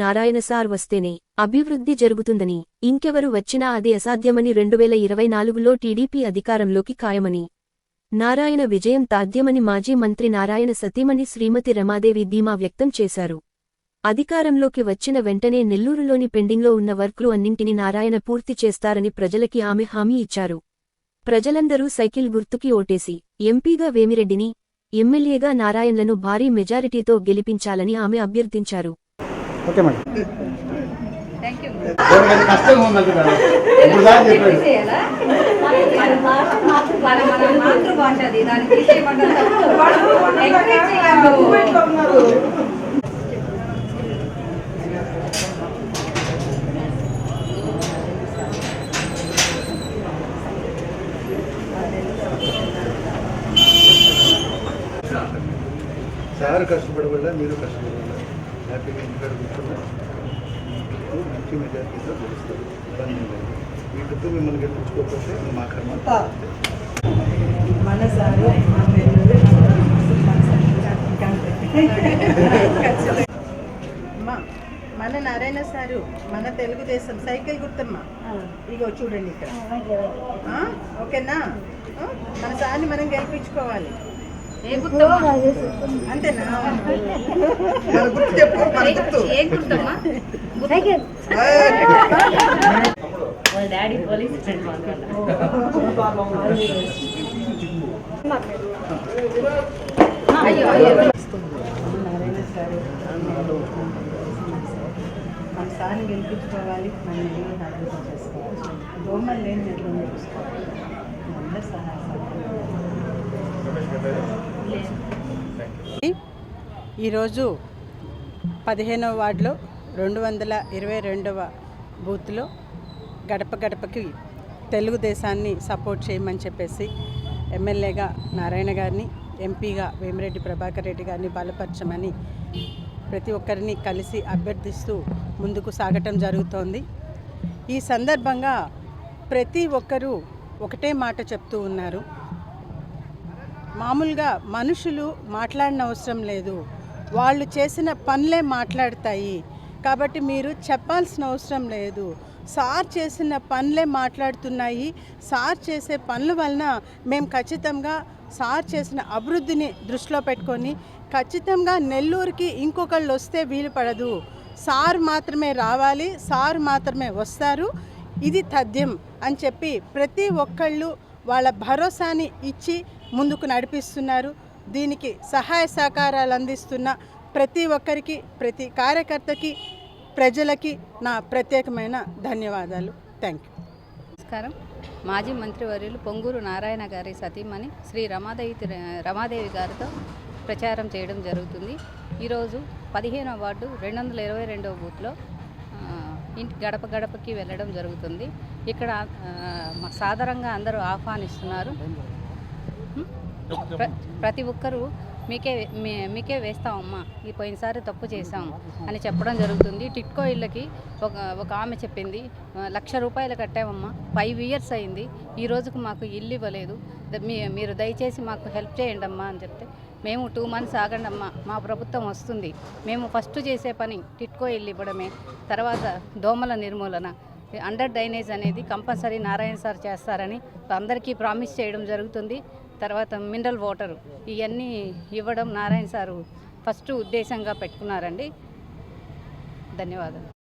Narayana sir వస్తేనే అభివృద్ధి జరుగుతుందని ఇంకెవరు వచ్చినా అది అసాధ్యమని రెండువేల ఇరవై నాలుగులో టీడీపీ అధికారంలోకి ఖాయమని. నారాయణ విజయం తాధ్యమని మాజీ మంత్రి నారాయణ సతీమణి శ్రీమతి రమాదేవి ధీమా వ్యక్తం చేశారు. అధికారంలోకి వచ్చిన వెంటనే నెల్లూరులోని పెండింగ్లో ఉన్న వర్క్లు అన్నింటినీ నారాయణ పూర్తి చేస్తారని ప్రజలకి ఆమె హామీ ఇచ్చారు. ప్రజలందరూ సైకిల్ గుర్తుకి ఓటేసి ఎంపీగా వేమిరెడ్డిని ఎమ్మెల్యేగా నారాయణలను భారీ మెజారిటీతో గెలిపించాలని ఆమె అభ్యర్థించారు. Okay madam. కష్టంగా ఇప్పుడు దాకా చెప్పాడు సార్ కష్టపడవల్ల మీరు కష్టపడవల్ల హ్యాపీగా కూర్చున్నా మంచి మెజార్టీతో గెలుస్తారు. ఇబ్బంది లేదు. వీటితో మిమ్మల్ని గెలిపించుకోకపోతే మా కర్మ మనసారు అమ్మా మన నారాయణ సారు మన తెలుగుదేశం సైకిల్ గుర్తమ్మా. ఇగో చూడండి ఇక్కడ? ఓకేనా? మన సార్ని మనం గెలిపించుకోవాలి. డాడీ పోలీస్ ఫ్రెండ్ అయ్యో అయ్యో. నారాయణ సారు మన సార్ని గెలిపించుకోవాలి మన ఇల్లు అభివృద్ధి చేసుకోవాలి దోమలు లేని నిర్ణయం తీసుకోవాలి అందరి సహాయ ఈరోజు పదిహేనవ వార్డులో రెండు వందల ఇరవై రెండవ బూత్లో గడప గడపకి తెలుగుదేశాన్ని సపోర్ట్ చేయమని చెప్పేసి ఎమ్మెల్యేగా నారాయణ గారిని ఎంపీగా వేమిరెడ్డి ప్రభాకర్ రెడ్డి గారిని బలపరచమని ప్రతి ఒక్కరిని కలిసి అభ్యర్థిస్తూ ముందుకు సాగటం జరుగుతోంది. ఈ సందర్భంగా ప్రతి ఒక్కరూ ఒకటే మాట చెప్తూ ఉన్నారు. మామూలుగా మనుషులు మాట్లాడిన అవసరం లేదు. వాళ్ళు చేసిన పనులే మాట్లాడతాయి. కాబట్టి మీరు చెప్పాల్సిన అవసరం లేదు. సార్ చేసిన పనులే మాట్లాడుతున్నాయి. సార్ చేసే పనుల వలన మేము ఖచ్చితంగా సార్ చేసిన అభివృద్ధిని దృష్టిలో పెట్టుకొని ఖచ్చితంగా నెల్లూరుకి ఇంకొకళ్ళు వస్తే వీలు పడదు. సార్ మాత్రమే రావాలి. సార్ మాత్రమే వస్తారు. ఇది తథ్యం అని చెప్పి ప్రతి ఒక్కళ్ళు వాళ్ళ భరోసాని ఇచ్చి ముందుకు నడిపిస్తున్నారు. దీనికి సహాయ సహకారాలు అందిస్తున్న ప్రతి ఒక్కరికి ప్రతి కార్యకర్తకి ప్రజలకి నా ప్రత్యేకమైన ధన్యవాదాలు. థ్యాంక్ యూ నమస్కారం. మాజీ మంత్రివర్యులు పొంగూరు నారాయణ గారి సతీమణి శ్రీ రమాదేవి రమాదేవి గారితో ప్రచారం చేయడం జరుగుతుంది. ఈరోజు పదిహేనవ వార్డు రెండు వందల ఇరవై రెండవ బూత్లో ఇంటి గడప గడపకి వెళ్ళడం జరుగుతుంది. ఇక్కడ సాధారణంగా అందరూ ఆహ్వానిస్తున్నారు. ప్రతి ఒక్కరూ మీకే మీ- మీకే వేస్తామమ్మా ఈ పోయినసారి తప్పు చేశాం అని చెప్పడం జరుగుతుంది. టిట్కో ఇళ్ళకి ఒక ఒక ఆమె చెప్పింది "ఆ, లక్ష రూపాయలు కట్టామమ్మా ఫైవ్ ఇయర్స్ అయింది. ఈ రోజుకు మాకు ఇల్లు ఇవ్వలేదు. మీ మీరు దయచేసి మాకు హెల్ప్ చేయండి అమ్మా అని చెప్తే మేము టూ మంత్స్ ఆగండి అమ్మా మా ప్రభుత్వం వస్తుంది. మేము ఫస్ట్ చేసే పని టిట్కో ఇల్లు ఇవ్వడమే. తర్వాత దోమల నిర్మూలన. అండర్ డ్రైనేజ్ అనేది కంపల్సరీ నారాయణ సార్ చేస్తారని అందరికీ ప్రామిస్ చేయడం జరుగుతుంది. తర్వాత మినరల్ వాటర్ ఇవన్నీ ఇవ్వడం నారాయణ సారు ఫస్ట్ ఉద్దేశంగా పెట్టుకున్నారండి. ధన్యవాదాలు.